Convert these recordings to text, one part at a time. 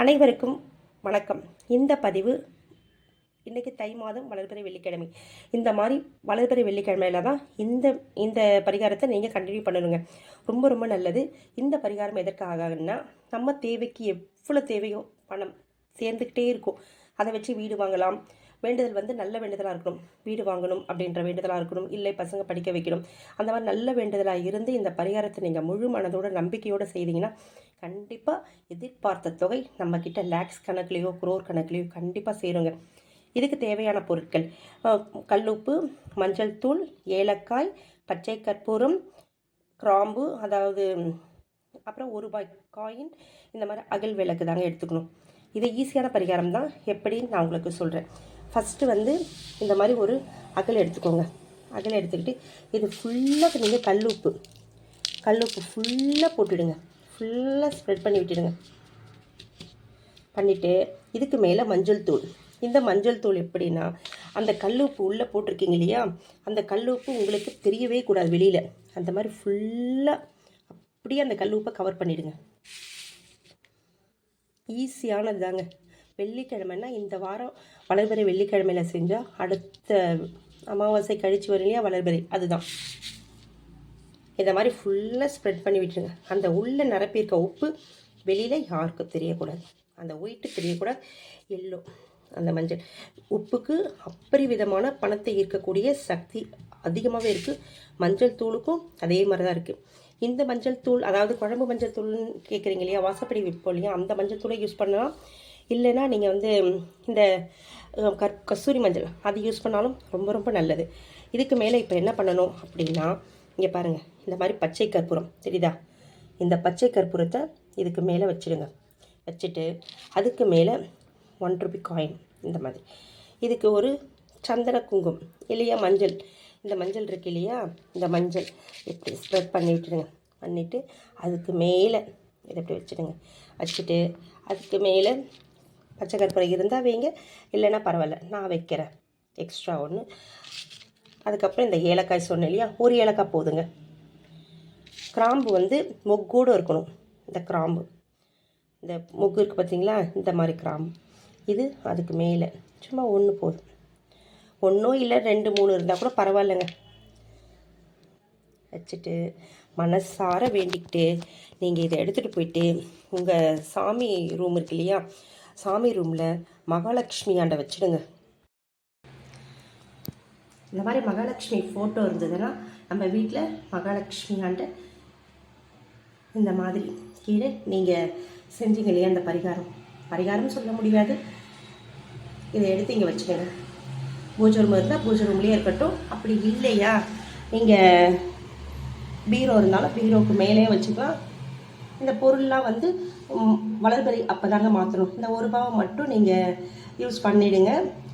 அனைவருக்கும் வணக்கம். இந்த பதிவு இன்றைக்கி தை மாதம் வளர்பிறை வெள்ளிக்கிழமை. இந்த மாதிரி வளர்பிறை வெள்ளிக்கிழமையில தான் இந்த இந்த பரிகாரத்தை நீங்கள் கண்டினியூ பண்ணணுங்க ரொம்ப ரொம்ப நல்லது. இந்த பரிகாரம் எதற்காகன்னா நம்ம தேவைக்கு எவ்வளோ தேவையோ பணம் சேர்ந்துக்கிட்டே இருக்கும். அதை வச்சு வீடு வாங்கலாம். வேண்டுதல் வந்து நல்ல வேண்டுதலாக இருக்கணும். வீடு வாங்கணும் அப்படின்ற வேண்டுதலாக இருக்கணும். இல்லை பசங்க படிக்க வைக்கணும். அந்த மாதிரி நல்ல வேண்டுதலாக இருந்து இந்த பரிகாரத்தை நீங்கள் முழு மனதோட நம்பிக்கையோடு செய்தீங்கன்னா கண்டிப்பாக எதிர்பார்த்த தொகை நம்மக்கிட்ட லேக்ஸ் கணக்குலேயோ குரோர் கணக்குலேயோ கண்டிப்பாக சேருங்க. இதுக்கு தேவையான பொருட்கள் கல்லுப்பு மஞ்சள் தூள் ஏலக்காய் பச்சை கற்பூரம் கிராம்பு அதாவது அப்புறம் ஒரு ரூபாய் காயின் இந்த மாதிரி அகல் விளக்கு தாங்க எடுத்துக்கணும். இது ஈஸியான பரிகாரம் தான் எப்படின்னு நான் உங்களுக்கு சொல்கிறேன் ஃபஸ்ட்டு வந்து இந்த மாதிரி ஒரு அகல் எடுத்துக்கோங்க. அகல் எடுத்துக்கிட்டு இது ஃபுல்லாக நீங்கள் கல்லுப்பு கல்லுப்பு ஃபுல்லாக போட்டுடுங்க. ஃபுல்லாக ஸ்ப்ரெட் பண்ணி விட்டுடுங்க. பண்ணிவிட்டு இதுக்கு மேலே மஞ்சள் தூள். இந்த மஞ்சள் தூள் எப்படின்னா அந்த கல்லுப்பு உள்ளே போட்டிருக்கீங்க இல்லையா? அந்த கல்லுப்பு உங்களுக்கு தெரியவே கூடாது வெளியில். அந்த மாதிரி ஃபுல்லாக அப்படியே அந்த கல்லுப்பை கவர் பண்ணிவிடுங்க ஈஸியானது தாங்க வெள்ளிக்கிழமைன்னா இந்த வாரம் வளர்பிறை வெள்ளிக்கிழமையில் செஞ்சால் அடுத்த அமாவாசை கழிச்சு வரும் இல்லையா வளர்பிறை. அதுதான். இந்த மாதிரி ஃபுல்லாக ஸ்ப்ரெட் பண்ணி விட்டுருங்க. அந்த உள்ளே நிரப்பியிருக்க உப்பு வெளியில் யாருக்கும் தெரியக்கூடாது. அந்த ஒயிட்டு தெரியக்கூடாது. எல்லோ அந்த மஞ்சள். உப்புக்கு அப்பரிவிதமான பணத்தை ஈர்க்கக்கூடிய சக்தி அதிகமாகவே இருக்குது மஞ்சள் தூளுக்கும் அதே மாதிரி தான் இருக்குது இந்த மஞ்சள் தூள் அதாவது குழம்பு மஞ்சள் தூள்னு கேட்குறீங்க இல்லையா வாசப்படி விற்போம் இல்லையா அந்த மஞ்சள் தூளை யூஸ் பண்ணலாம். இல்லைன்னா நீங்கள் வந்து இந்த கற் கஸ்தூரி மஞ்சள் அது யூஸ் பண்ணாலும் ரொம்ப ரொம்ப நல்லது. இதுக்கு மேலே இப்போ என்ன பண்ணணும் அப்படின்னா இங்கே பாருங்கள் இந்த மாதிரி பச்சை கற்பூரம் தெரியுதா? இந்த பச்சை கற்பூரத்தை இதுக்கு மேலே வச்சுடுங்க வச்சுட்டு அதுக்கு மேலே ஒன் ருபி காயின் இந்த மாதிரி. இதுக்கு ஒரு சந்தன குங்குமம் இல்லையா மஞ்சள். இந்த மஞ்சள் இருக்கு இல்லையா? இந்த மஞ்சள். இப்படி ஸ்ப்ரெட் பண்ணி விட்டுடுங்க பண்ணிவிட்டு அதுக்கு மேலே இதை இப்படி வச்சுடுங்க. வச்சுட்டு அதுக்கு மேலே பச்சை கற்பூரம் இருந்தால் வைங்க. இல்லைன்னா பரவாயில்ல நான் வைக்கிறேன். எக்ஸ்ட்ரா ஒன்று அதுக்கப்புறம் இந்த ஏலக்காய் சொன்னேன் இல்லையா? ஒரு ஏலக்காய் போதுங்க. கிராம்பு வந்து மொக்கோடு இருக்கணும். இந்த கிராம்பு. இந்த மொக்கு இருக்குது பார்த்தீங்களா இந்த மாதிரி கிராம்பு. இது அதுக்கு மேலே. சும்மா ஒன்று போதும். ஒன்றோ இல்லை ரெண்டு மூணு இருந்தால் கூட பரவாயில்லைங்க. வச்சுட்டு மனசார வேண்டிக்கிட்டு நீங்கள் இதை எடுத்துகிட்டு போயிட்டு உங்கள் சாமி ரூம் இருக்கு இல்லையா? சாமி ரூமில் மகாலட்சுமி ஆண்டை வச்சிடுங்க. இந்த மாதிரி மகாலட்சுமி ஃபோட்டோ இருந்ததுன்னா நம்ம வீட்டில் மகாலட்சுமி ஆண்டை இந்த மாதிரி கீழே நீங்கள் செஞ்சீங்க இல்லையா அந்த பரிகாரம்? பரிகாரம் சொல்ல முடியாது. இதை எடுத்து இங்கே வச்சுக்கோங்க. பூஜை ரூம் இருந்தால் பூஜை ரூம்லேயே இருக்கட்டும். அப்படி இல்லையா? நீங்கள் பீரோ இருந்தாலும் பீரோவுக்கு மேலே வச்சுக்கலாம். இந்த பொருள்லாம் வந்து ம், அப்போ தாங்க மாற்றணும் இந்த ஒரு ரூபாவை மட்டும் நீங்கள் யூஸ் பண்ணிவிடுங்க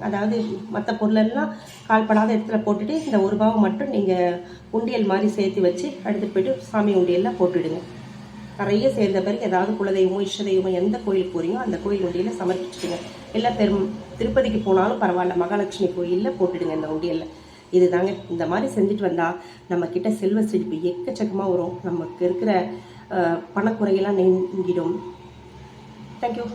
அதாவது மற்ற பொருளெல்லாம் கால்படாத இடத்துல போட்டுட்டு இந்த ஒரு ரூபாவை மட்டும் நீங்கள் உண்டியல் மாதிரி சேர்த்து வச்சு அடுத்து போய்ட்டு சாமி உண்டியலில் போட்டுவிடுங்க கரையை சேர்ந்த பிறகு ஏதாவது குலதெய்வமோ இஷ்ட தெய்வமோ எந்த கோயிலுக்கு போறீங்களோ அந்த கோயில் உண்டியில் சமர்ப்பிச்சுடுங்க. இல்லை பெரும் திருப்பதிக்கு போனாலும் பரவாயில்ல மகாலட்சுமி கோயிலில் போட்டுடுங்க இந்த உண்டியலில். இதுதாங்க. இந்த மாதிரி செஞ்சுட்டு வந்தால் நம்மக்கிட்ட செல்வ செழிப்பு எக்கச்சக்கமாக வரும். நமக்கு இருக்கிற பணக்குறையெல்லாம் நீங்கிடும். தேங்க்யூ